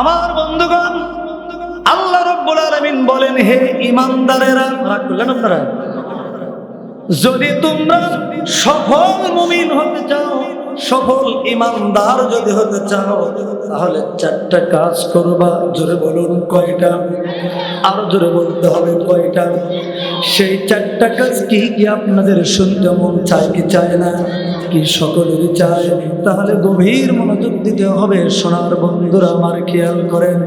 আমার বন্ধুগণ, আল্লাহ রব্বুল আলামিন বলেন, হে ইমানদারেরা রাগ করলেন আপনারা যদি তোমরা সফল মুমিন হতে সফল ইমানদার যদি হতে চাও, তাহলে চারটা কাজ করবা। জোরে বলুন কয়টা? আরও জোরে বলতে হবে কয়টা? সেই চারটা কাজ কি কি আপনাদের শুনতে মন চায় কি চায় না? কি সকলেরই চায়? তাহলে গভীর মনোযোগ দিতে হবে। সোনার বন্ধুরা, আমার খেয়াল করেন,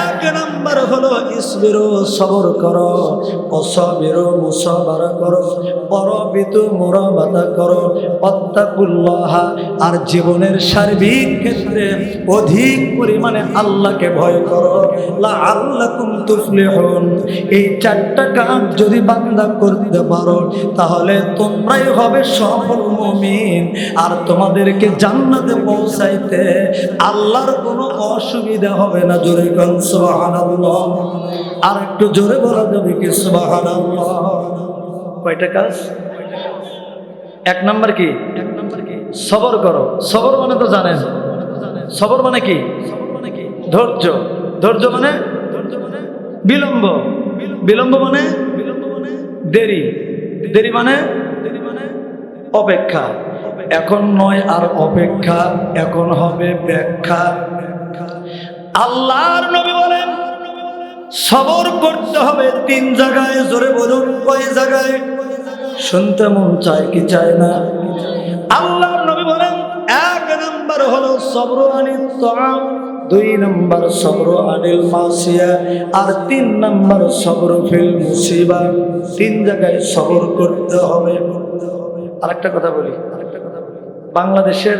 এক নাম্বার হলো ইসবিরো সবর করো, অসবিরো মুসবার করো অরবিত মোরাবাদা করো, অত্তাকুল্লাহা আর জীবনের সার্বিক ক্ষেত্রে অধিক পরিমাণে আল্লাহকে ভয় করো। আল্লাহ আল্লাকুম তুফলিহুন। এই চারটা কাজ যদি বান্দা করতে পারো, তাহলে তোমরাই হবে সফল মমিন। আর তোমাদেরকে জান্নাতে পৌঁছাইতে আল্লাহর কোনো অসুবিধা হবে না। জোরে আর একটু জোরে বলা যাবে কি, সুবহানাল্লাহ। কয়টা কাজ? এক নাম্বার কি? সবর করো। সবর মানে তো জানেন। সবর মানে কি? ধৈর্য। ধৈর্য মানে? বিলম্ব। বিলম্ব মানে? দেরি। দেরি মানে? অপেক্ষা। এখন নয় আর অপেক্ষা, এখন হবে ব্যাখ্যা। আল্লাহর নবী বলেন, সবর করতে হবে তিন জায়গায়, জোরে বলুন কয় জায়গায়? শুনতে মন চায় কি চায় না? আল্লাহর হলো সবর আনিল তাআম, দুই নাম্বার সবর আনিল মাসিয়া আর তিন নাম্বার সবর ফিল মুসিবা। তিন জায়গায় সবর করতে হবে। আরেকটা কথা বলি, আরেকটা কথা বলি। বাংলাদেশের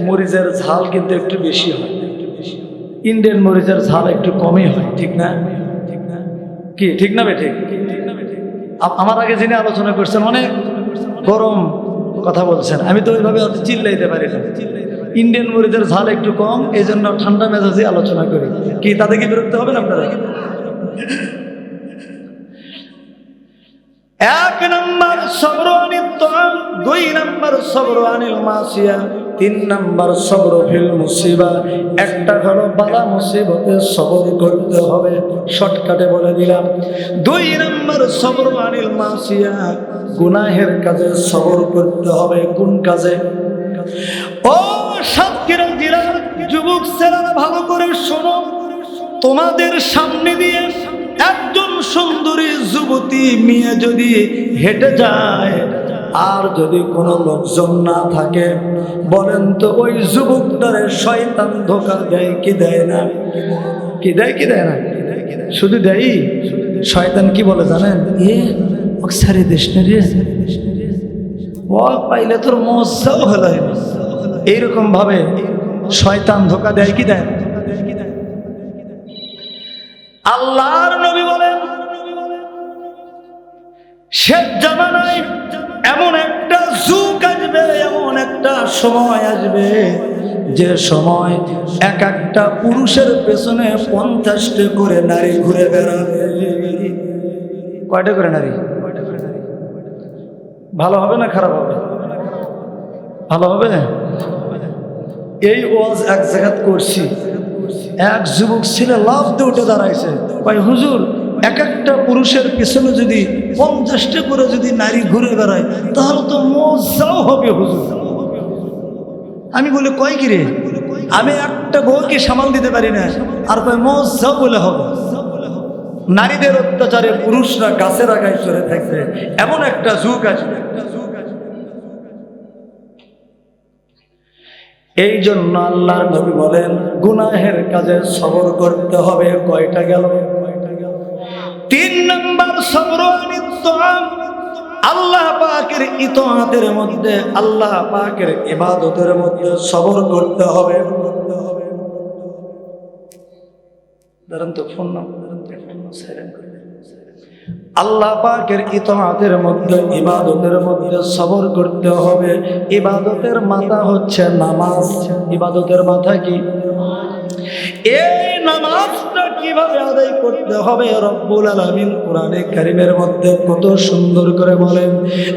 মরিচের ঝাল কিন্তু একটু বেশি হয়। ইন্ডিয়ান মরিচের ঝাল একটু কমই হয়, ঠিক না? কি, ঠিক না বে ঠিক? আ- আমার আগে যিনি আলোচনা করছেন, অনেক গরম কথা বলছেন। আমি তো ওইভাবে অত চিল্লাইতে পারি না। ইন্ডিয়ান মরিচের ঝাল একটু কম এই জন্য ঠান্ডা মেজাজে আলোচনা করি। কি, তাতে কি বিরক্ত হবেন আপনারা? এক নম্বর সবর দুই নম্বর সবর আনিল মাসিয়া, তিন নম্বর সবর ফিল মুসিবা। একটা হলো বালা মুসিবতে সবর করতে হবে, শর্টকাটে বলে দিলাম। দুই নম্বর সবর আনিল মাসিয়া, গুনাহের কাজে সবর করতে হবে। কোন কাজে? ও সাতক্ষীরা জেলার যুবক ছেলেরা, ভালো করে শোনো। তোমাদের সামনে দিয়ে একজন সুন্দরী যুবতী মেয়ে যদি হেঁটে যায়, আর যদি কোনো লোকজন না থাকে, বলেন তো ওই যুবকটারে শয়তান ধোকা দেয়, কি দেয় না? কি দেয় কি দেয় না? শুধু দেয় শয়তান কি বলে জানেন? এ সারি দেশ না ও, পাইলে তোর মজাও হলো। এইরকম ভাবে শয়তান ধোকা দেয় কি দেয়? আল্লাহর নবী বলেন শেষ জামানায় এমন একটা যুগ আসবে, এমন একটা সময় আসবে, যে সময় এক একটা পুরুষের পেছনে পঞ্চাশটা করে নারী ঘুরে বেড়াবে। কয়টা করে নারী? ভালো হবে না খারাপ হবে? ভালো হবে? এই ওয়াজ এক জায়গাত করছি। এক যুবক ছেলে লাভ দিয়ে উঠে দাঁড়াইছে। ভাই, হুজুর, এক একটা পুরুষের পিছনে যদি পঞ্চাশটা করে যদি নারী ঘুরে বেড়ায়, তাহলে তো মজাও হবে, হুজুর। আমি বলে, কয় কি রে? আমি একটা বউকে সামাল দিতে পারি না। আর কয়, মজাও বলে হবে। নারীদের অত্যাচারে পুরুষরা গাছের আগায় চড়ে থাকবে এমন একটা যুগ আসবে। এই জন্য আল্লাহ নবী বলেন, গুনাহের কাজে সবর করতে হবে। কয়টা গেল? তিন নম্বর সবর আল্লাহ পাকের ইতহাতের মধ্যে, আল্লাহ পাকের ইবাদতের মধ্যে সবর করতে হবে। ধরেন তো ফোন নাম্বার, সাইলেন্ট করে। আল্লাহ পাকের ইতহাতের মধ্যে, ইবাদতের মধ্যে সবর করতে হবে। ইবাদতের মাথা হচ্ছে নামাজ। ইবাদতের মাথা কি? এই নামাজটা কীভাবে আদায় করতে হবে? রব্বুল আলামিন কোরআনে কারিমের মধ্যে কত সুন্দর করে বলেন,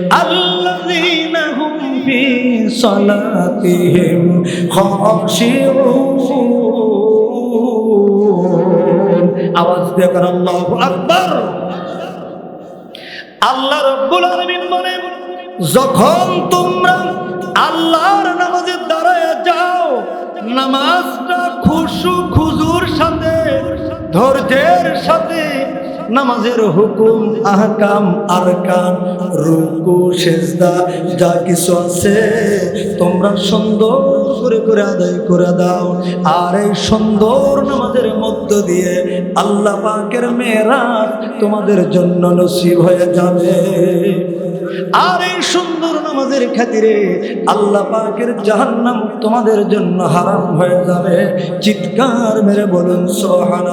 আল্লাযীনা হুম ফি সালাতিহিম খাশিউন। দিয়ে করেন, আল্লাহু আকবার। আল্লাহ রব্বুল আলামিন বলেন যখন তোমরা আল্লাহর নামাজে দাঁড়ায় যাও, নামাজটা খুশু খুজুর সাথে, ধৈর্যের সাথে নামাজের হুকুম, আহকাম, আরকান, রুকু, সেজদা, যা কিছু আছে তোমরা সুন্দর করে করে আদায় করে দাও। আর এই সুন্দর নামাজের মধ্য দিয়ে আল্লাহ পাকের মেয়েরা তোমাদের জন্য নসিব হয়ে যাবে। আর এই সুন্দর নামাজের খাতিরে আল্লাহ পাকের জাহান্নাম তোমাদের জন্য হারাম হয়ে যাবে। চিৎকার মেরে বলুন সোহান